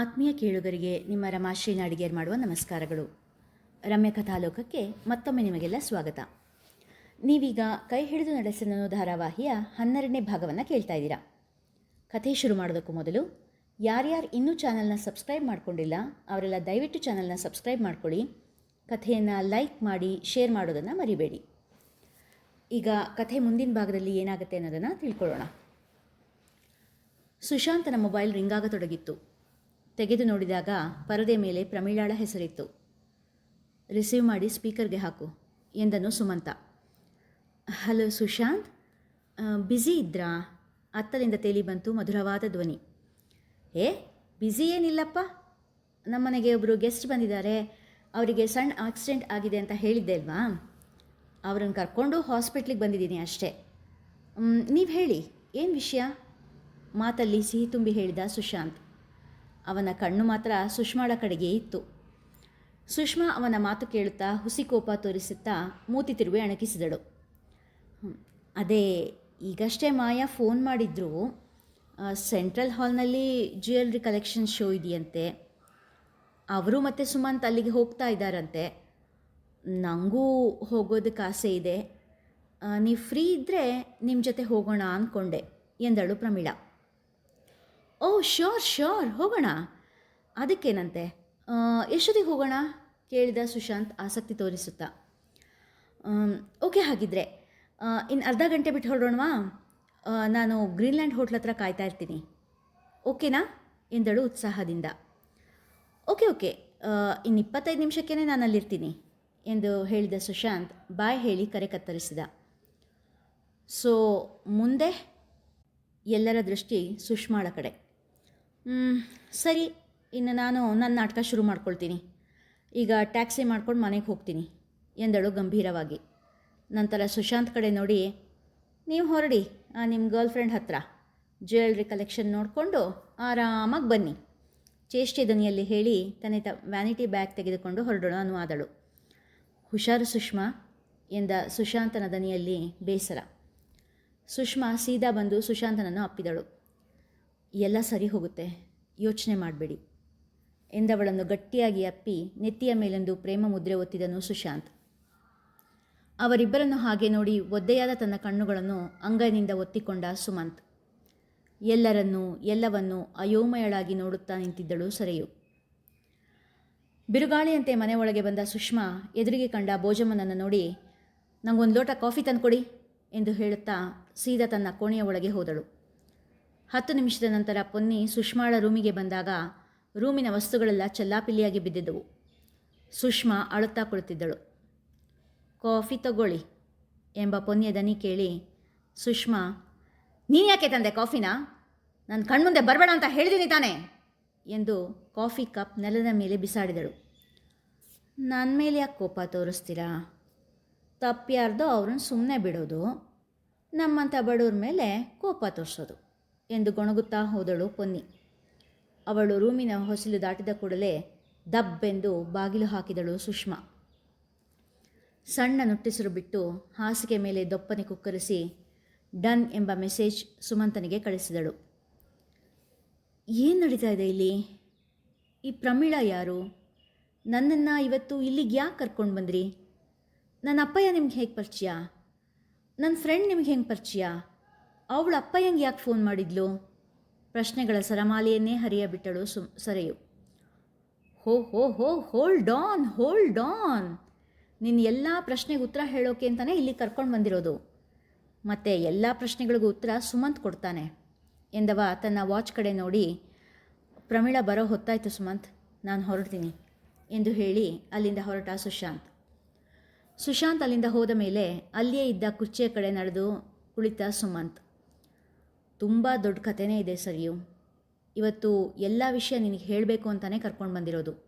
ಆತ್ಮೀಯ ಕೇಳುಗರಿಗೆ ನಿಮ್ಮ ರಮಾಶ್ರೀ ನಾಡಿಗೇರ್ ಮಾಡುವ ನಮಸ್ಕಾರಗಳು. ರಮ್ಯ ಕಥಾಲೋಕಕ್ಕೆ ಮತ್ತೊಮ್ಮೆ ನಿಮಗೆಲ್ಲ ಸ್ವಾಗತ. ನೀವೀಗ ಕೈ ಹಿಡಿದು ನಡೆಸಲನ್ನು ಧಾರಾವಾಹಿಯ ಹನ್ನೆರಡನೇ ಭಾಗವನ್ನು ಕೇಳ್ತಾ ಇದ್ದೀರಾ. ಕಥೆ ಶುರು ಮಾಡೋದಕ್ಕೂ ಮೊದಲು ಯಾರ್ಯಾರು ಇನ್ನೂ ಚಾನಲ್ನ ಸಬ್ಸ್ಕ್ರೈಬ್ ಮಾಡ್ಕೊಂಡಿಲ್ಲ ಅವರೆಲ್ಲ ದಯವಿಟ್ಟು ಚಾನಲ್ನ ಸಬ್ಸ್ಕ್ರೈಬ್ ಮಾಡ್ಕೊಳ್ಳಿ. ಕಥೆಯನ್ನು ಲೈಕ್ ಮಾಡಿ, ಶೇರ್ ಮಾಡೋದನ್ನು ಮರಿಬೇಡಿ. ಈಗ ಕಥೆ ಮುಂದಿನ ಭಾಗದಲ್ಲಿ ಏನಾಗುತ್ತೆ ಅನ್ನೋದನ್ನು ತಿಳ್ಕೊಳ್ಳೋಣ. ಸುಶಾಂತನ ಮೊಬೈಲ್ ರಿಂಗಾಗತೊಡಗಿತ್ತು ತೆಗೆದು ನೋಡಿದಾಗ ಪರದೆ ಮೇಲೆ ಪ್ರಮೀಳಾಳ ಹೆಸರಿತ್ತು. ರಿಸೀವ್ ಮಾಡಿ ಸ್ಪೀಕರ್ಗೆ ಹಾಕು, ಎಂದನು ಸುಮಂತ. ಹಲೋ ಸುಶಾಂತ್ ಬ್ಯುಸಿ ಇದ್ರಾ? ಅತ್ತಲಿಂದ ತೇಲಿ ಬಂತು ಮಧುರವಾದ ಧ್ವನಿ. ಏ, ಬ್ಯುಸಿ ಏನಿಲ್ಲಪ್ಪ? ನಮ್ಮನೆಗೆ ಒಬ್ಬರು ಗೆಸ್ಟ್ ಬಂದಿದ್ದಾರೆ. ಅವರಿಗೆ ಸಣ್ಣ ಆಕ್ಸಿಡೆಂಟ್ ಆಗಿದೆ ಅಂತ ಹೇಳಿದ್ದೆ ಅಲ್ವಾ? ಅವರನ್ನು ಕರ್ಕೊಂಡು ಹಾಸ್ಪಿಟ್ಲಿಗೆ ಬಂದಿದ್ದೀನಿ ಅಷ್ಟೇ. ನೀವು ಹೇಳಿ, ಏನು ವಿಷಯ? ಮಾತಲ್ಲಿ ಸಿಹಿ ತುಂಬಿ ಹೇಳಿದ ಸುಶಾಂತ್. ಅವನ ಕಣ್ಣು ಮಾತ್ರ ಸುಷ್ಮಾಳ ಕಡೆಗೆ ಇತ್ತು. ಸುಷ್ಮಾ ಅವನ ಮಾತು ಕೇಳುತ್ತಾ ಹುಸಿ ಕೋಪ ತೋರಿಸುತ್ತಾ ಮೂತಿ ತಿರುವೆ ಅಣಕಿಸಿದಳು. ಅದೇ, ಈಗಷ್ಟೇ ಮಾಯಾ ಫೋನ್ ಮಾಡಿದ್ರು. ಸೆಂಟ್ರಲ್ ಹಾಲ್ನಲ್ಲಿ ಜ್ಯುವೆಲ್ರಿ ಕಲೆಕ್ಷನ್ ಶೋ ಇದೆಯಂತೆ. ಅವರು ಮತ್ತು ಸುಮಂತ್ ಅಲ್ಲಿಗೆ ಹೋಗ್ತಾ ಇದ್ದಾರಂತೆ. ನನಗೂ ಹೋಗೋದಕ್ಕೆ ಆಸೆ ಇದೆ. ನೀವು ಫ್ರೀ ಇದ್ದರೆ ನಿಮ್ಮ ಜೊತೆ ಹೋಗೋಣ ಅಂದ್ಕೊಂಡೆ ಎಂದಳು ಪ್ರಮೀಳಾ. ಓ ಶ್ಯೋರ್ ಶ್ಯೋರ್ ಹೋಗೋಣ. ಅದಕ್ಕೇನಂತೆ? ಎಷ್ಟೊತ್ತಿಗೆ ಹೋಗೋಣ? ಕೇಳಿದ ಸುಶಾಂತ್ ಆಸಕ್ತಿ ತೋರಿಸುತ್ತಾ. ಓಕೆ ಹಾಗಿದ್ರೆ ಇನ್ನು ಅರ್ಧ ಗಂಟೆ ಬಿಟ್ಟು ಹೊರಡೋಣವಾ? ನಾನು ಗ್ರೀನ್ಲ್ಯಾಂಡ್ ಹೋಟ್ಲ್ ಹತ್ರ ಕಾಯ್ತಾ ಇರ್ತೀನಿ. ಓಕೆನಾ? ಎಂದಳು ಉತ್ಸಾಹದಿಂದ. Okay okay. ಇನ್ನು ಇಪ್ಪತ್ತೈದು ನಿಮಿಷಕ್ಕೇ ನಾನು ಅಲ್ಲಿರ್ತೀನಿ ಎಂದು ಹೇಳಿದ ಸುಶಾಂತ್ ಬಾಯ್ ಹೇಳಿ ಕರೆ ಕತ್ತರಿಸಿದ. ಸೊ ಮುಂದೆ ಎಲ್ಲರ ದೃಷ್ಟಿ ಸುಷ್ಮಾಳ ಕಡೆ. "ಮ್, ಸರಿ. ಇನ್ನು ನಾನು ನನ್ನ ನಾಟಕ ಶುರು ಮಾಡ್ಕೊಳ್ತೀನಿ. ಈಗ ಟ್ಯಾಕ್ಸಿ ಮಾಡ್ಕೊಂಡು ಮನೆಗೆ ಹೋಗ್ತೀನಿ, ಎಂದಳು ಗಂಭೀರವಾಗಿ. ನಂತರ ಸುಶಾಂತ್ ಕಡೆ ನೋಡಿ, ನೀವು ಹೊರಡಿ ನಿಮ್ಮ ಗರ್ಲ್ ಫ್ರೆಂಡ್ ಹತ್ರ. ಜ್ಯುವೆಲ್ರಿ ಕಲೆಕ್ಷನ್ ನೋಡಿಕೊಂಡು ಆರಾಮಾಗಿ ಬನ್ನಿ. ಚೇಷ್ಟೆ ದನಿಯಲ್ಲಿ ಹೇಳಿ ತನ್ನ ತ, ವ್ಯಾನಿಟಿ ಬ್ಯಾಗ್ ತೆಗೆದುಕೊಂಡು ಹೊರಡೋಣ ಅನುವಾದಳು. ಹುಷಾರು ಸುಷ್ಮಾ, ಎಂದ ಸುಶಾಂತನ ದನಿಯಲ್ಲಿ ಬೇಸರ. ಸುಷ್ಮಾ ಸೀದಾ ಬಂದು ಸುಶಾಂತನನ್ನು ಅಪ್ಪಿದಳು. ಎಲ್ಲ ಸರಿ ಹೋಗುತ್ತೆ. ಯೋಚನೆ ಮಾಡಬೇಡಿ. ಎಂದವಳನ್ನು ಗಟ್ಟಿಯಾಗಿ ಅಪ್ಪಿ ನೆತ್ತಿಯ ಮೇಲೊಂದು ಪ್ರೇಮ ಮುದ್ರೆ ಒತ್ತಿದನು ಸುಶಾಂತ್. ಅವರಿಬ್ಬರನ್ನು ಹಾಗೆ ನೋಡಿ ಒದ್ದೆಯಾದ ತನ್ನ ಕಣ್ಣುಗಳನ್ನು ಅಂಗೈನಿಂದ ಒತ್ತಿಕೊಂಡ ಸುಮಂತ್. ಎಲ್ಲರನ್ನೂ, ಎಲ್ಲವನ್ನೂ ಅಯೋಮಯಳಾಗಿ ನೋಡುತ್ತಾ ನಿಂತಿದ್ದಳು ಸರೆಯು. ಬಿರುಗಾಳಿಯಂತೆ ಮನೆ ಒಳಗೆ ಬಂದ ಸುಷ್ಮಾ ಎದುರಿಗೆ ಕಂಡ ಭೋಜಮ್ಮನನ್ನು ನೋಡಿ, ನಂಗೊಂದು ಲೋಟ ಕಾಫಿ ತಂದುಕೊಡಿ ಎಂದು ಹೇಳುತ್ತಾ ಸೀದಾ ತನ್ನ ಕೋಣೆಯ ಒಳಗೆ ಹೋದಳು. ಹತ್ತು ನಿಮಿಷದ ನಂತರ ಪೊನ್ನಿ ಸುಷ್ಮಾಳ ರೂಮಿಗೆ ಬಂದಾಗ ರೂಮಿನ ವಸ್ತುಗಳೆಲ್ಲ ಚೆಲ್ಲಾಪಿಲ್ಲಿಯಾಗಿ ಬಿದ್ದಿದ್ದವು. ಸುಷ್ಮಾ ಅಳುತ್ತಾ ಕುಳಿತಿದ್ದಳು. ಕಾಫಿ ತಗೊಳ್ಳಿ ಎಂಬ ಪೊನ್ನಿಯ ದನಿ ಕೇಳಿ, ಸುಷ್ಮಾ, ನೀನು ಯಾಕೆ ತಂದೆ ಕಾಫಿನ? ನನ್ನ ಕಣ್ಮುಂದೆ ಬರಬೇಡ ಅಂತ ಹೇಳಿದ್ದೀನಿ ತಾನೆ ಎಂದು ಕಾಫಿ ಕಪ್ ನೆಲದ ಮೇಲೆ ಬಿಸಾಡಿದಳು. ನನ್ನ ಮೇಲೆ ಯಾಕೆ ಕೋಪ ತೋರಿಸ್ತೀರಾ? ತಪ್ಪ್ಯಾರ್ದೋ ಅವ್ರನ್ನ ಸುಮ್ಮನೆ ಬಿಡೋದು ನಮ್ಮಂಥ ಬಡವ್ರ ಮೇಲೆ ಕೋಪ ತೋರಿಸೋದು. ಎಂದು ಗೊಣಗುತ್ತಾ ಹೋದಳು ಪೊನ್ನಿ. ಅವಳು ರೂಮಿನ ಹೊಸಲು ದಾಟಿದ ಕೂಡಲೇ ದಬ್ಬೆಂದು ಬಾಗಿಲು ಹಾಕಿದಳು ಸುಷ್ಮಾ. ಸಣ್ಣ ನುಟ್ಟಿಸಿರು ಬಿಟ್ಟು ಹಾಸಿಗೆ ಮೇಲೆ ದೊಪ್ಪನೆ ಕುಕ್ಕರಿಸಿ ಡನ್ ಎಂಬ ಮೆಸೇಜ್ ಸುಮಂತನಿಗೆ ಕಳಿಸಿದಳು. ಏನು ನಡೀತಾ ಇದೆ ಇಲ್ಲಿ? ಈ ಪ್ರಮೀಳಾ ಯಾರು? ನನ್ನನ್ನು ಇವತ್ತು ಇಲ್ಲಿಗೆ ಯಾಕೆ ಕರ್ಕೊಂಡು ಬಂದ್ರಿ? ನನ್ನ ಅಪ್ಪಯ್ಯ ನಿಮ್ಗೆ ಹೇಗೆ ಪರಿಚಯ? ನನ್ನ ಫ್ರೆಂಡ್ ನಿಮ್ಗೆ ಹೆಂಗೆ ಪರಿಚಯ? ಅವಳ ಅಪ್ಪಯ್ಯಂಗೆ ಯಾಕೆ ಫೋನ್ ಮಾಡಿದ್ಲು? ಪ್ರಶ್ನೆಗಳ ಸರಮಾಲೆಯನ್ನೇ ಹರಿಯಬಿಟ್ಟಳು ಸು, ಸರೆಯು. ಹೋ ಹೋ ಹೋ ಹೋಲ್ಡ್ ಆನ್ ಹೋಲ್ಡ್ ಆನ್ ನಿನ್ನ ಎಲ್ಲ ಪ್ರಶ್ನೆಗೆ ಉತ್ತರ ಹೇಳೋಕೆ ಅಂತಲೇ ಇಲ್ಲಿ ಕರ್ಕೊಂಡು ಬಂದಿರೋದು. ಮತ್ತು ಎಲ್ಲ ಪ್ರಶ್ನೆಗಳಿಗೂ ಉತ್ತರ ಸುಮಂತ್ ಕೊಡ್ತಾನೆ. ಎಂದವ ತನ್ನ ವಾಚ್ ಕಡೆ ನೋಡಿ, ಪ್ರಮೀಳ ಬರೋ ಹೊತ್ತಾಯಿತು ಸುಮಂತ್, ನಾನು ಹೊರಡ್ತೀನಿ ಎಂದು ಹೇಳಿ ಅಲ್ಲಿಂದ ಹೊರಟ ಸುಶಾಂತ್. ಸುಶಾಂತ್ ಅಲ್ಲಿಂದ ಹೋದ ಮೇಲೆ ಅಲ್ಲಿಯೇ ಇದ್ದ ಕುರ್ಚಿಯ ಕಡೆ ನಡೆದು ಕುಳಿತ ಸುಮಂತ್. ತುಂಬ ದೊಡ್ಡ ಕಥೆನೇ ಇದೆ ಸರಿಯು. ಇವತ್ತು ಎಲ್ಲ ವಿಷಯ ನಿನಗೆ ಹೇಳಬೇಕು ಅಂತಲೇ ಕರ್ಕೊಂಡು ಬಂದಿರೋದು.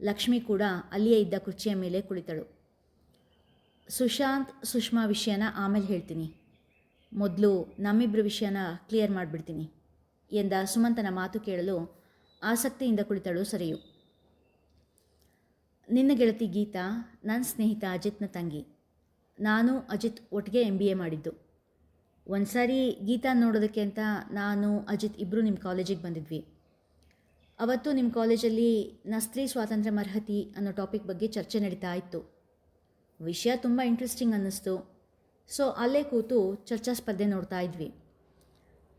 ಲಕ್ಷ್ಮಿ ಕೂಡ ಅಲ್ಲಿಯೇ ಇದ್ದ ಕುರ್ಚಿಯ ಮೇಲೆ ಕುಳಿತಳು. ಸುಶಾಂತ್ ಸುಷ್ಮಾ ವಿಷಯನ ಆಮೇಲೆ ಹೇಳ್ತೀನಿ. ಮೊದಲು ನಮ್ಮಿಬ್ಬರ ವಿಷಯನ ಕ್ಲಿಯರ್ ಮಾಡಿಬಿಡ್ತೀನಿ ಎಂದ ಸುಮಂತನ ಮಾತು ಕೇಳಲು ಆಸಕ್ತಿಯಿಂದ ಕುಳಿತಳು ಸರಿಯು. ನಿನ್ನ ಗೆಳತಿ ಗೀತಾ ನನ್ನ ಸ್ನೇಹಿತ ಅಜಿತ್ನ ತಂಗಿ. ನಾನು ಅಜಿತ್ ಒಟ್ಟಿಗೆ ಎಂ ಬಿ ಎ ಮಾಡಿದ್ದು. ಒಂದು ಸಾರಿ ಗೀತಾ ನೋಡೋದಕ್ಕೆ ಅಂತ ನಾನು, ಅಜಿತ್ ಇಬ್ಬರು ನಿಮ್ಮ ಕಾಲೇಜಿಗೆ ಬಂದಿದ್ವಿ. ಅವತ್ತು ನಿಮ್ಮ ಕಾಲೇಜಲ್ಲಿ ನಸ್ತ್ರೀ ಸ್ವಾತಂತ್ರ್ಯ ಮರ್ಹತಿ ಅನ್ನೋ ಟಾಪಿಕ್ ಬಗ್ಗೆ ಚರ್ಚೆ ನಡೀತಾ ಇತ್ತು. ವಿಷಯ ತುಂಬ ಇಂಟ್ರೆಸ್ಟಿಂಗ್ ಅನ್ನಿಸ್ತು. ಸೊ, ಅಲ್ಲೇ ಕೂತು ಚರ್ಚಾ ಸ್ಪರ್ಧೆ ನೋಡ್ತಾ ಇದ್ವಿ.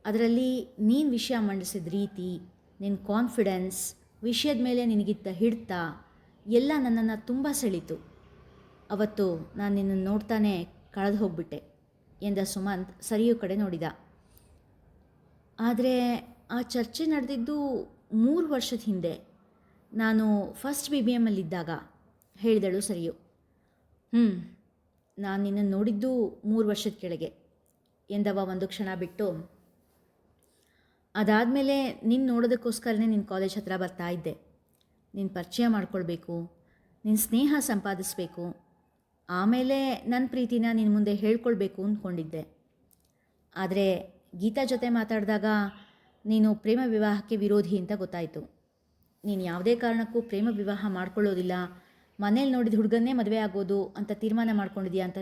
ಅದರಲ್ಲಿ ನೀನು ವಿಷಯ ಮಂಡಿಸಿದ ರೀತಿ ನಿನ್ನ ಕಾನ್ಫಿಡೆನ್ಸ್, ವಿಷಯದ ಮೇಲೆ ನಿನಗಿದ್ದ ಹಿಡ್ತ, ಎಲ್ಲ ನನ್ನನ್ನು ತುಂಬ ಸೆಳೀತು. ಅವತ್ತು ನಾನು ನಿನ್ನನ್ನು ನೋಡ್ತಾನೆ ಕಳೆದು ಹೋಗ್ಬಿಟ್ಟೆ. ಎಂದ ಸುಮಂತ್ ಸರಿಯು ಕಡೆ ನೋಡಿದ. ಆದರೆ ಆ ಚರ್ಚೆ ನಡೆದಿದ್ದು ಮೂರು ವರ್ಷದ ಹಿಂದೆ. ನಾನು ಫಸ್ಟ್ ಬಿ ಬಿ ಎಮ್ಮಲ್ಲಿದ್ದಾಗ ಹೇಳಿದಳು ಸರಿಯು. ಹ್ಞೂ ನಾನು ನಿನ್ನನ್ನು ನೋಡಿದ್ದು ಮೂರು ವರ್ಷದ ಕೆಳಗೆ, ಎಂದವ ಒಂದು ಕ್ಷಣ ಬಿಟ್ಟು. ಅದಾದಮೇಲೆ ನಿನ್ನ ನೋಡೋದಕ್ಕೋಸ್ಕರನೇ ನಿನ್ನ ಕಾಲೇಜ್ ಹತ್ರ ಬರ್ತಾ ಇದ್ದೆ. ನಿನ್ನ ಪರಿಚಯ ಮಾಡ್ಕೊಳ್ಬೇಕು ನಿನ್ನ ಸ್ನೇಹ ಸಂಪಾದಿಸಬೇಕು ಆಮೇಲೆ ನನ್ನ ಪ್ರೀತಿನ ನಿನ್ನ ಮುಂದೆ ಹೇಳ್ಕೊಳ್ಬೇಕು ಅಂದ್ಕೊಂಡಿದ್ದೆ ಆದರೆ ಗೀತಾ ಜೊತೆ ಮಾತಾಡಿದಾಗ ನೀನು ಪ್ರೇಮ ವಿವಾಹಕ್ಕೆ ವಿರೋಧಿ ಅಂತ ಗೊತ್ತಾಯಿತು. ನೀನು ಯಾವುದೇ ಕಾರಣಕ್ಕೂ ಪ್ರೇಮ ವಿವಾಹ ಮಾಡ್ಕೊಳ್ಳೋದಿಲ್ಲ. ಮನೇಲಿ ನೋಡಿದ ಹುಡುಗನ್ನೇ ಮದುವೆ ಆಗೋದು ಅಂತ ತೀರ್ಮಾನ ಮಾಡ್ಕೊಂಡಿದ್ಯಾ ಅಂತ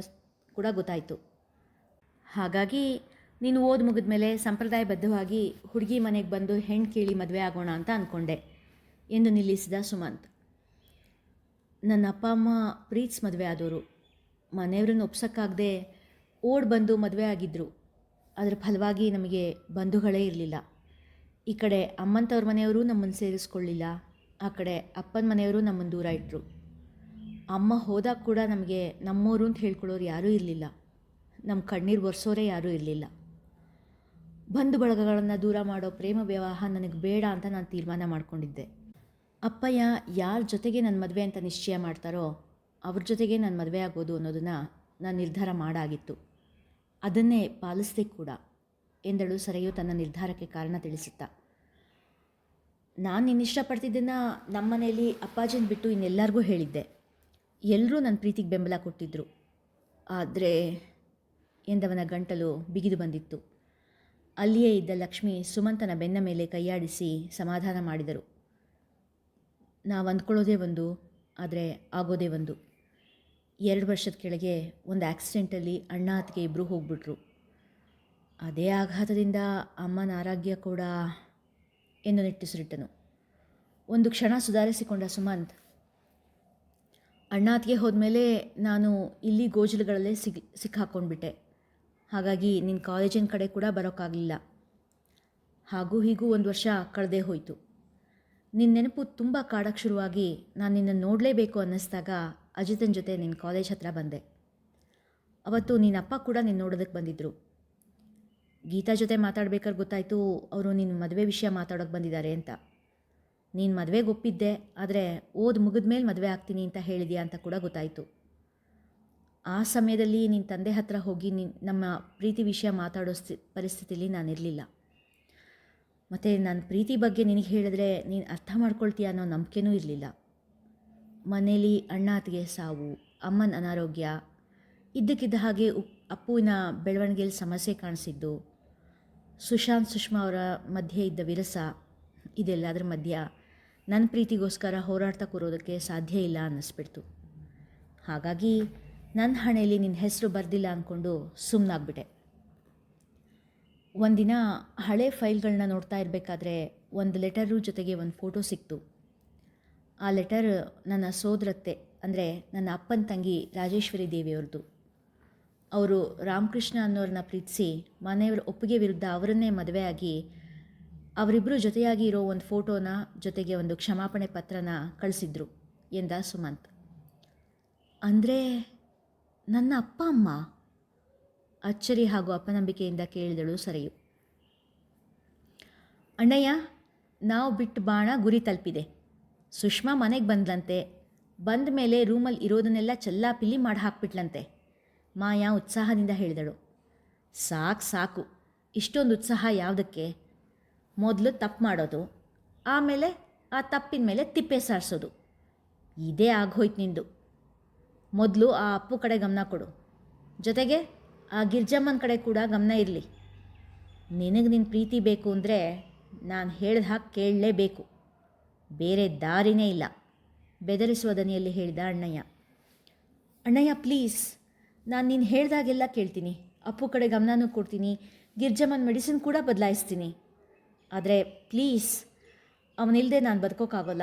ಕೂಡ ಗೊತ್ತಾಯಿತು. ಹಾಗಾಗಿ ನೀನು ಓದ್ ಮುಗಿದ ಮೇಲೆ ಸಂಪ್ರದಾಯಬದ್ಧವಾಗಿ ಹುಡುಗಿ ಮನೆಗೆ ಬಂದು ಹೆಣ್ಣು ಕೇಳಿ ಮದುವೆ ಆಗೋಣ ಅಂತ ಅಂದ್ಕೊಂಡೆ ಎಂದು ನಿಲ್ಲಿಸಿದ ಸುಮಂತ್. ನನ್ನ ಅಪ್ಪ ಅಮ್ಮ ಪ್ರೀತ್ಸ್ ಮದುವೆ ಆದವರು ಮನೆಯವ್ರನ್ನ ಒಪ್ಸೋಕ್ಕಾಗದೆ ಓಡಿ ಬಂದು ಮದುವೆ ಆಗಿದ್ದರು ಅದರ ಫಲವಾಗಿ ನಮಗೆ ಬಂಧುಗಳೇ ಇರಲಿಲ್ಲ. ಈ ಕಡೆ ಅಮ್ಮಂತವ್ರ ಮನೆಯವರು ನಮ್ಮನ್ನು ಸೇರಿಸ್ಕೊಳ್ಳಿಲ್ಲ. ಆ ಕಡೆ ಅಪ್ಪನ ಮನೆಯವರು ನಮ್ಮನ್ನು ದೂರ ಇಟ್ಟರು ಅಮ್ಮ ಹೋದಾಗ ಕೂಡ ನಮಗೆ ನಮ್ಮೋರು ಅಂತ ಹೇಳ್ಕೊಳ್ಳೋರು ಯಾರೂ ಇರಲಿಲ್ಲ. ನಮ್ಮ ಕಣ್ಣೀರು ಒರೆಸೋರೇ ಯಾರೂ ಇರಲಿಲ್ಲ. ಬಂಧು ಬಳಗಗಳನ್ನು ದೂರ ಮಾಡೋ ಪ್ರೇಮ ವಿವಾಹ ನನಗೆ ಬೇಡ ಅಂತ ನಾನು ತೀರ್ಮಾನ ಮಾಡಿಕೊಂಡಿದ್ದೆ. ಅಪ್ಪಯ್ಯ ಯಾರ ಜೊತೆಗೆ ನನ್ನ ಮದುವೆ ಅಂತ ನಿಶ್ಚಯ ಮಾಡ್ತಾರೋ ಅವ್ರ ಜೊತೆಗೆ ನಾನು ಮದುವೆ ಆಗೋದು ಅನ್ನೋದನ್ನು ನಾನು ನಿರ್ಧಾರ ಮಾಡಾಗಿತ್ತು. ಅದನ್ನೇ ಪಾಲಿಸ್ದೆ ಕೂಡ ಎಂದಳು ಸರಿಯು ತನ್ನ ನಿರ್ಧಾರಕ್ಕೆ ಕಾರಣ ತಿಳಿಸುತ್ತಾ. ನಾನು ಇನ್ನಿಷ್ಟಪಡ್ತಿದ್ದನ್ನು ನಮ್ಮ ಮನೆಯಲ್ಲಿ ಅಪ್ಪಾಜಿನ ಬಿಟ್ಟು ಇನ್ನೆಲ್ಲರಿಗೂ ಹೇಳಿದ್ದೆ. ಎಲ್ಲರೂ ನನ್ನ ಪ್ರೀತಿಗೆ ಬೆಂಬಲ ಕೊಟ್ಟಿದ್ದರು ಆದರೆ ಎಂದವನ ಗಂಟಲು ಬಿಗಿದು ಬಂದಿತ್ತು. ಅಲ್ಲಿಯೇ ಇದ್ದ ಲಕ್ಷ್ಮಿ ಸುಮಂತನ ಬೆನ್ನ ಮೇಲೆ ಕೈಯಾಡಿಸಿ ಸಮಾಧಾನ ಮಾಡಿದರು. ನಾವು ಅಂದ್ಕೊಳ್ಳೋದೇ ಒಂದು ಆದರೆ ಆಗೋದೇ ಒಂದು. ಎರಡು ವರ್ಷದ ಕೆಳಗೆ ಒಂದು ಆ್ಯಕ್ಸಿಡೆಂಟಲ್ಲಿ ಅಣ್ಣ ಅತ್ತಿಗೆ ಇಬ್ಬರು ಹೋಗ್ಬಿಟ್ರು. ಅದೇ ಆಘಾತದಿಂದ ಅಮ್ಮನ ಆರೋಗ್ಯ ಕೂಡ ಎಂದು ನಿಟ್ಟುಸಿರಿಟ್ಟನು. ಒಂದು ಕ್ಷಣ ಸುಧಾರಿಸಿಕೊಂಡ ಸುಮಂತ್ ಅಣ್ಣಾತಿಗೆ ಹೋದ್ಮೇಲೆ ನಾನು ಇಲ್ಲಿ ಗೋಜಲುಗಳಲ್ಲೇ ಸಿಗ್, ಸಿಕ್ಕಾಕೊಂಡ್ಬಿಟ್ಟೆ. ಹಾಗಾಗಿ ನಿನ್ನ ಕಾಲೇಜಿನ ಕಡೆ ಕೂಡ ಬರೋಕ್ಕಾಗಲಿಲ್ಲ ಹಾಗೂ ಹೀಗೂ ಒಂದು ವರ್ಷ ಕಳೆದೇ ಹೋಯಿತು. ನಿನ್ನ ನೆನಪು ತುಂಬ ಕಾಡಕ್ಕೆ ಶುರುವಾಗಿ ನಾನು ನಿನ್ನನ್ನು ನೋಡಲೇಬೇಕು ಅನ್ನಿಸ್ದಾಗ ಅಜಿತನ ಜೊತೆ ನಿನ್ನ ಕಾಲೇಜ್ ಹತ್ರ ಬಂದೆ. ಅವತ್ತು ನಿನ್ನ ಅಪ್ಪ ಕೂಡ ನಿನ್ನ ನೋಡೋದಕ್ಕೆ ಬಂದಿದ್ದರು ಗೀತಾ ಜೊತೆ ಮಾತಾಡ್ಬೇಕಾದ್ರೆ ಗೊತ್ತಾಯಿತು ಅವರು ನಿನ್ನ ಮದುವೆ ವಿಷಯ ಮಾತಾಡೋಕ್ಕೆ ಬಂದಿದ್ದಾರೆ ಅಂತ. ನೀನು ಮದುವೆಗೆ ಒಪ್ಪಿದ್ದೆ, ಆದರೆ ಓದ್ ಮುಗಿದ ಮೇಲೆ ಮದುವೆ ಆಗ್ತೀನಿ ಅಂತ ಹೇಳಿದ್ಯಾ ಅಂತ ಕೂಡ ಗೊತ್ತಾಯಿತು. ಆ ಸಮಯದಲ್ಲಿ ನಿನ್ನ ತಂದೆ ಹತ್ರ ಹೋಗಿ ನಿನ್ನ ನಮ್ಮ ಪ್ರೀತಿ ವಿಷಯ ಮಾತಾಡೋ ಸ್ಥಿ, ಪರಿಸ್ಥಿತಿಲಿ ನಾನಿರಲಿಲ್ಲ ಮತ್ತು ನನ್ನ ಪ್ರೀತಿ ಬಗ್ಗೆ ನಿನಗೆ ಹೇಳಿದ್ರೆ ನೀನು ಅರ್ಥ ಮಾಡ್ಕೊಳ್ತೀಯ ಅನ್ನೋ ನಂಬಿಕೆನೂ ಇರಲಿಲ್ಲ. ಮನೇಲಿ ಅಣ್ಣ ಸಾವು, ಅಮ್ಮನ ಅನಾರೋಗ್ಯ, ಇದ್ದಕ್ಕಿದ್ದ ಹಾಗೆ ಉಪ್ ಅಪ್ಪುವಿನ ಬೆಳವಣಿಗೆಯಲ್ಲಿ ಸಮಸ್ಯೆ ಕಾಣಿಸಿದ್ದು, ಸುಶಾಂತ್ ಸುಷ್ಮಾ ಅವರ ಮಧ್ಯೆ ಇದ್ದ ವಿರಸ, ಇದೆಲ್ಲದರ ಮಧ್ಯ ನನ್ನ ಪ್ರೀತಿಗೋಸ್ಕರ ಹೋರಾಡ್ತಾ ಕೂರೋದಕ್ಕೆ ಸಾಧ್ಯ ಇಲ್ಲ ಅನ್ನಿಸ್ಬಿಡ್ತು. ಹಾಗಾಗಿ ನನ್ನ ಹಣೆಯಲ್ಲಿ ನಿನ್ನ ಹೆಸರು ಬರೆದಿಲ್ಲ ಅಂದ್ಕೊಂಡು ಸುಮ್ಮನಾಗ್ಬಿಟ್ಟೆ ಒಂದಿನ ಹಳೆ ಫೈಲ್ಗಳನ್ನ ನೋಡ್ತಾ ಇರಬೇಕಾದ್ರೆ ಒಂದು ಲೆಟರು ಜೊತೆಗೆ ಒಂದು ಫೋಟೋ ಸಿಕ್ತು. ಆ ಲೆಟರ್ ನನ್ನ ಸೋದರತ್ತೆ, ಅಂದರೆ ನನ್ನ ಅಪ್ಪನ ತಂಗಿ ರಾಜೇಶ್ವರಿ ದೇವಿಯವ್ರದ್ದು ಅವರು ರಾಮಕೃಷ್ಣ ಅನ್ನೋರನ್ನ ಪ್ರೀತಿಸಿ ಮನೆಯವರ ಒಪ್ಪಿಗೆ ವಿರುದ್ಧ ಅವರನ್ನೇ ಮದುವೆಯಾಗಿ ಅವರಿಬ್ಬರು ಜೊತೆಯಾಗಿ ಇರೋ ಒಂದು ಫೋಟೋನ ಜೊತೆಗೆ ಒಂದು ಕ್ಷಮಾಪಣೆ ಪತ್ರನ ಕಳಿಸಿದ್ರು ಎಂದ ಸುಮಂತ್. ಅಂದರೆ ನನ್ನ ಅಪ್ಪ ಅಮ್ಮ ಅಚ್ಚರಿ ಹಾಗೂ ಅಪನಂಬಿಕೆಯಿಂದ ಕೇಳಿದಳು ಸರಿಯು. ಅಣ್ಣಯ್ಯ, ನಾವು ಬಿಟ್ಟು ಬಾಣ ಗುರಿ ತಲುಪಿದೆ. ಸುಷ್ಮಾ ಮನೆಗೆ ಬಂದ್ಲಂತೆ. ಬಂದ ಮೇಲೆ ರೂಮಲ್ಲಿ ಇರೋದನ್ನೆಲ್ಲ ಚೆಲ್ಲಾಪಿಲ್ಲಿ ಮಾಡಿ ಹಾಕ್ಬಿಟ್ಲಂತೆ ಮಾಯಾ ಉತ್ಸಾಹದಿಂದ ಹೇಳಿದಳು. ಸಾಕು ಸಾಕು. ಇಷ್ಟೊಂದು ಉತ್ಸಾಹ ಯಾವುದಕ್ಕೆ? ಮೊದಲು ತಪ್ಪು ಮಾಡೋದು, ಆಮೇಲೆ ಆ ತಪ್ಪಿನ ಮೇಲೆ ತಿಪ್ಪೆ ಸಾರಿಸೋದು. ಇದೇ ಆಗೋಯ್ತು ನಿಂದು. ಮೊದಲು ಆ ಅಪ್ಪು ಕಡೆ ಗಮನ ಕೊಡು. ಜೊತೆಗೆ ಆ ಗಿರ್ಜಮ್ಮನ ಕಡೆ ಕೂಡ ಗಮನ ಇರಲಿ. ನಿನಗೆ ನಿನ್ನ ಪ್ರೀತಿ ಬೇಕು ಅಂದರೆ ನಾನು ಹೇಳ್ದ ಹಾಗೆ ಕೇಳಲೇಬೇಕು. ಬೇರೆ ದಾರಿನೇ ಇಲ್ಲ. ಬೆದರಿಸುವ ದನಿಯಲ್ಲಿ ಹೇಳಿದ ಅಣ್ಣಯ್ಯ. ಅಣ್ಣಯ್ಯ, ಪ್ಲೀಸ್, ನಾನು ನೀನು ಹೇಳ್ದಾಗೆಲ್ಲ ಕೇಳ್ತೀನಿ. ಅಪ್ಪು ಕಡೆ ಗಮನನೂ ಕೊಡ್ತೀನಿ. ಗಿರ್ಜಮ್ಮನ ಮೆಡಿಸಿನ್ ಕೂಡ ಬದಲಾಯಿಸ್ತೀನಿ. ಆದರೆ ಪ್ಲೀಸ್ ಅವನಿಲ್ಲದೆ ನಾನು ಬದುಕೋಕ್ಕಾಗೋಲ್ಲ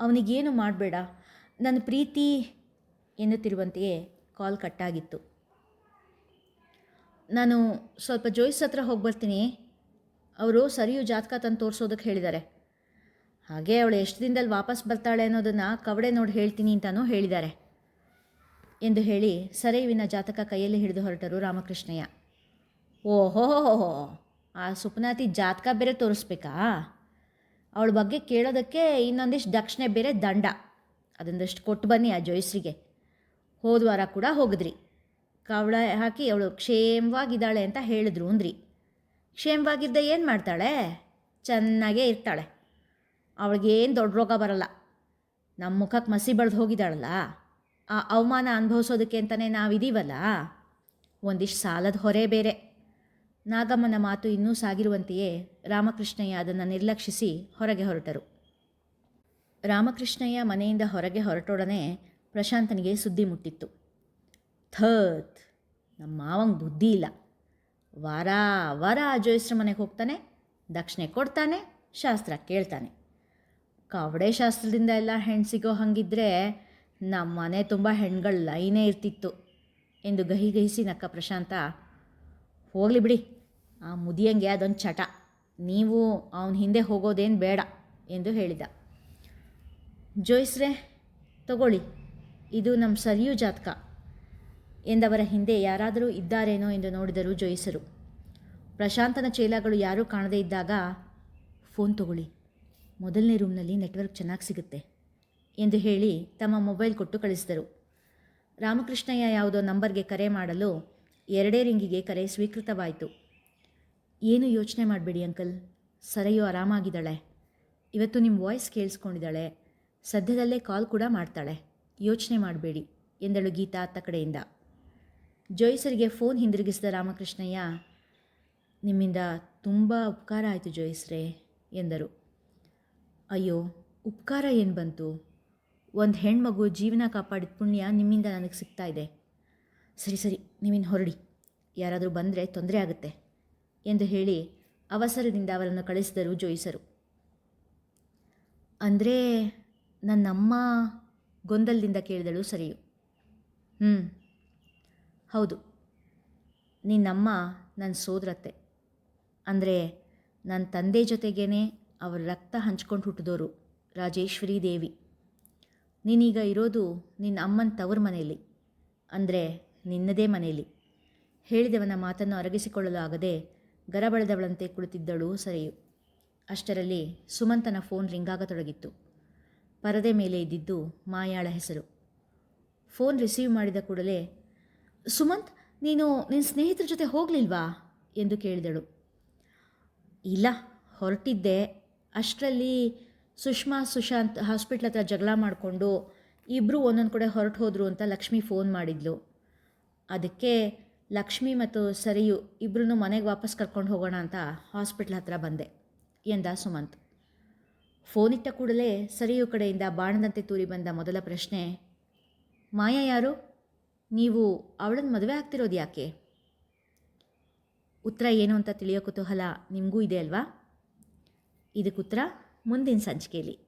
ಅವನಿಗೇನು ಮಾಡಬೇಡ. ನನ್ನ ಪ್ರೀತಿ ಎನ್ನುತ್ತಿರುವಂತೆಯೇ ಕಾಲ್ ಕಟ್ಟಾಗಿತ್ತು. ನಾನು ಸ್ವಲ್ಪ ಜೋಯ್ಸ್ ಹತ್ರ ಹೋಗಿ ಬರ್ತೀನಿ. ಅವರು ಸರಿಯು ಜಾತಕ ತಂದು ತೋರಿಸೋದಕ್ಕೆ ಹೇಳಿದ್ದಾರೆ. ಹಾಗೆ ಅವಳು ಎಷ್ಟು ದಿನದಲ್ಲಿ ವಾಪಸ್ ಬರ್ತಾಳೆ ಅನ್ನೋದನ್ನು ಕವಡೆ ನೋಡಿ ಹೇಳ್ತೀನಿ ಅಂತಲೂ ಹೇಳಿದ್ದಾರೆ ಎಂದು ಹೇಳಿ ಸರಿಯುವಿನ ಜಾತಕ ಕೈಯಲ್ಲಿ ಹಿಡಿದು ಹೊರಟರು ರಾಮಕೃಷ್ಣಯ್ಯ. ಓಹೋ, ಆ ಸುಪ್ನಾತಿ ಜಾತಕ ಬೇರೆ ತೋರಿಸ್ಬೇಕಾ? ಅವಳ ಬಗ್ಗೆ ಕೇಳೋದಕ್ಕೆ ಇನ್ನೊಂದಿಷ್ಟು ದಕ್ಷಿಣೆ ಬೇರೆ ದಂಡ. ಅದೊಂದಷ್ಟು ಕೊಟ್ಟು ಬನ್ನಿ ಆ ಜೋಯಿಸ್ರಿಗೆ. ಹೋದ ವಾರ ಕೂಡ ಹೋಗಿದ್ರಿ. ಕವಳ ಹಾಕಿ ಅವಳು ಕ್ಷೇಮವಾಗಿದ್ದಾಳೆ ಅಂತ ಹೇಳಿದ್ರು ಅಂದ್ರಿ. ಕ್ಷೇಮವಾಗಿದ್ದ ಏನು ಮಾಡ್ತಾಳೆ? ಚೆನ್ನಾಗೇ ಇರ್ತಾಳೆ. ಅವಳಿಗೇನು ದೊಡ್ಡ ರೋಗ ಬರಲ್ಲ. ನಮ್ಮ ಮುಖಕ್ಕೆ ಮಸಿ ಬಳ್ದು ಹೋಗಿದ್ದಾಳಲ್ಲ. ಆ ಅವಮಾನ ಅನುಭವಿಸೋದಕ್ಕೆ ಅಂತಲೇ ನಾವಿದ್ದೀವಲ್ಲ ಒಂದಿಷ್ಟು ಸಾಲದ ಹೊರೆ ಬೇರೆ. ನಾಗಮ್ಮನ ಮಾತು ಇನ್ನೂ ಸಾಗಿರುವಂತೆಯೇ ರಾಮಕೃಷ್ಣಯ್ಯ ಅದನ್ನು ನಿರ್ಲಕ್ಷಿಸಿ ಹೊರಗೆ ಹೊರಟರು. ರಾಮಕೃಷ್ಣಯ್ಯ ಮನೆಯಿಂದ ಹೊರಗೆ ಹೊರಟೊಡನೆ ಪ್ರಶಾಂತನಿಗೆ ಸುದ್ದಿ ಮುಟ್ಟಿತ್ತು. ಥತ್ ನಮ್ಮ ಮಾವಂಗೆ ಬುದ್ಧಿ ಇಲ್ಲ. ವಾರ ವಾರ ಜೋಯಿಸ್ರ ಮನೆಗೆ ಹೋಗ್ತಾನೆ, ದಕ್ಷಿಣೆ ಕೊಡ್ತಾನೆ, ಶಾಸ್ತ್ರ ಕೇಳ್ತಾನೆ. ಕವಡೆ ಶಾಸ್ತ್ರದಿಂದ ಎಲ್ಲ ಹೆಣ್ಣು ಸಿಗೋ ಹಾಗಿದ್ರೆ ನಮ್ಮ ಮನೆ ತುಂಬ ಹೆಣ್ಗಳ ಲೈನೇ ಇರ್ತಿತ್ತು ಎಂದು ಗಹಿ ಗಹಿಸಿ ನಕ್ಕ ಪ್ರಶಾಂತ, ಹೋಗಲಿ ಬಿಡಿ, ಆ ಮುದಿಯಂಗೆ ಅದೊಂದು ಚಟ. ನೀವು ಅವನ ಹಿಂದೆ ಹೋಗೋದೇನು ಬೇಡ ಎಂದು ಹೇಳಿದ. ಜೋಯಿಸ್ರೆ, ತಗೊಳ್ಳಿ. ಇದು ನಮ್ಮ ಸರಿಯು ಜಾತಕ. ಎಂದವರ ಹಿಂದೆ ಯಾರಾದರೂ ಇದ್ದಾರೇನೋ ಎಂದು ನೋಡಿದರು ಜೋಯಿಸರು. ಪ್ರಶಾಂತನ ಚೇಲಾಗಳು ಯಾರೂ ಕಾಣದೇ ಇದ್ದಾಗ, ಫೋನ್ ತಗೊಳ್ಳಿ. ಮೊದಲನೇ ರೂಮ್ನಲ್ಲಿ ನೆಟ್ವರ್ಕ್ ಚೆನ್ನಾಗಿ ಸಿಗುತ್ತೆ ಎಂದು ಹೇಳಿ ತಮ್ಮ ಮೊಬೈಲ್ ಕೊಟ್ಟು ಕಳಿಸಿದರು. ರಾಮಕೃಷ್ಣಯ್ಯ ಯಾವುದೋ ನಂಬರ್ಗೆ ಕರೆ ಮಾಡಲು ಎರಡೇ ರಿಂಗಿಗೆ ಕರೆ ಸ್ವೀಕೃತವಾಯಿತು. ಏನು ಯೋಚನೆ ಮಾಡಬೇಡಿ ಅಂಕಲ್? ಸರಯು ಆರಾಮಾಗಿದ್ದಾಳೆ. ಇವತ್ತು ನಿಮ್ಮ ವಾಯ್ಸ್ ಕೇಳಿಸ್ಕೊಂಡಿದ್ದಾಳೆ. ಸದ್ಯದಲ್ಲೇ ಕಾಲ್ ಕೂಡ ಮಾಡ್ತಾಳೆ. ಯೋಚನೆ ಮಾಡಬೇಡಿ ಎಂದಳು ಗೀತಾ ಅತ್ತ ಕಡೆಯಿಂದ. ಜೋಯಿಸರಿಗೆ ಫೋನ್ ಹಿಂದಿರುಗಿಸಿದ ರಾಮಕೃಷ್ಣಯ್ಯ, ನಿಮ್ಮಿಂದ ತುಂಬ ಉಪಕಾರ ಆಯಿತು ಜೋಯಿಸ್ರೇ ಎಂದರು. ಅಯ್ಯೋ, ಉಪಕಾರ ಏನು ಬಂತು? ಒಂದು ಹೆಣ್ಮಗು ಜೀವನ ಕಾಪಾಡಿದ ಪುಣ್ಯ ನಿಮ್ಮಿಂದ ನನಗೆ ಸಿಗ್ತಾ ಇದೆ. ಸರಿ ಸರಿ ನಿಮ್ಮಿಂದ ಹೊರಡಿ. ಯಾರಾದರೂ ಬಂದರೆ ತೊಂದರೆ ಆಗುತ್ತೆ ಎಂದು ಹೇಳಿ ಅವಸರದಿಂದ ಅವರನ್ನು ಕಳಿಸಿದರು ಜೋಯಿಸರು. ಅಂದರೆ ನನ್ನಮ್ಮ ಗೊಂದಲದಿಂದ ಕೇಳಿದಳು ಸರಿಯು. ಹ್ಞೂ ಹೌದು. ನಿನ್ನಮ್ಮ ನನ್ನ ಸೋದರತ್ತೆ. ಅಂದರೆ ನನ್ನ ತಂದೆ ಜೊತೆಗೇ ಅವರ ರಕ್ತ ಹಂಚ್ಕೊಂಡು ಹುಟ್ಟಿದೋರು ರಾಜೇಶ್ವರಿ ದೇವಿ. ನೀನೀಗ ಇರೋದು ನಿನ್ನ ಅಮ್ಮನ ತವ್ರ ಮನೆಯಲ್ಲಿ ಅಂದರೆ ನಿನ್ನದೇ ಮನೆಯಲ್ಲಿ ಹೇಳಿದವನ ಮಾತನ್ನು ಅರಗಿಸಿಕೊಳ್ಳಲು ಆಗದೆ ಗರಬಳೆದವಳಂತೆ ಕುಳಿತಿದ್ದಳು ಸರಿಯು. ಅಷ್ಟರಲ್ಲಿ ಸುಮಂತನ ಫೋನ್ ರಿಂಗಾಗತೊಡಗಿತ್ತು. ಪರದೆ ಮೇಲೆ ಇದ್ದಿದ್ದು ಮಾಯಾಳ ಹೆಸರು. ಫೋನ್ ರಿಸೀವ್ ಮಾಡಿದ ಕೂಡಲೇ ಸುಮಂತ್, ನೀನು ನಿನ್ನ ಸ್ನೇಹಿತರ ಜೊತೆ ಹೋಗಲಿಲ್ವಾ? ಎಂದು ಕೇಳಿದಳು. ಇಲ್ಲ, ಹೊರಟಿದ್ದೆ. ಅಷ್ಟರಲ್ಲಿ ಸುಷ್ಮಾ, ಸುಶಾಂತ್ ಹಾಸ್ಪಿಟ್ಲ್ ಹತ್ರ ಜಗಳ ಮಾಡಿಕೊಂಡು ಇಬ್ಬರು ಒಂದೊಂದು ಕಡೆ ಹೊರಟು ಹೋದರು ಅಂತ ಲಕ್ಷ್ಮಿ ಫೋನ್ ಮಾಡಿದ್ಲು. ಅದಕ್ಕೆ ಲಕ್ಷ್ಮಿ ಮತ್ತು ಸರಿಯು ಇಬ್ಬರೂ ಮನೆಗೆ ವಾಪಸ್ ಕರ್ಕೊಂಡು ಹೋಗೋಣ ಅಂತ ಹಾಸ್ಪಿಟ್ಲ್ ಹತ್ರ ಬಂದೆ, ಎಂದ ಸುಮಂತ್. ಫೋನ್ ಇಟ್ಟ ಕೂಡಲೇ ಸರಿಯು ಕಡೆಯಿಂದ ಬಾಣದಂತೆ ತೂರಿ ಬಂದ ಮೊದಲ ಪ್ರಶ್ನೆ, ಮಾಯಾ ಯಾರು? ನೀವು ಅವಳನ್ನು ಮದುವೆ ಆಗ್ತಿರೋದು ಯಾಕೆ? ಉತ್ತರ ಏನು ಅಂತ ತಿಳಿಯೋ ಕುತೂಹಲ ನಿಮಗೂ ಇದೆ ಅಲ್ವಾ? ಇದಕ್ಕೆ ಉತ್ತರ ಮುಂದಿನ ಸಂಚಿಕೆಯಲ್ಲಿ.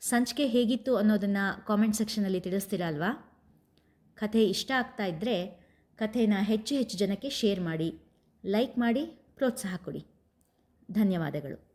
ಸಂಚಿಕೆ ಹೇಗಿತ್ತು ಅನ್ನೋದನ್ನು ಕಾಮೆಂಟ್ ಸೆಕ್ಷನಲ್ಲಿ ತಿಳಿಸ್ತೀರಾ ಅಲ್ವಾ? ಕಥೆ ಇಷ್ಟ ಆಗ್ತಾ ಇದ್ದರೆ ಕಥೆನ ಹೆಚ್ಚು ಹೆಚ್ಚು ಜನಕ್ಕೆ ಶೇರ್ ಮಾಡಿ ಲೈಕ್ ಮಾಡಿ, ಪ್ರೋತ್ಸಾಹ ಕೊಡಿ. ಧನ್ಯವಾದಗಳು.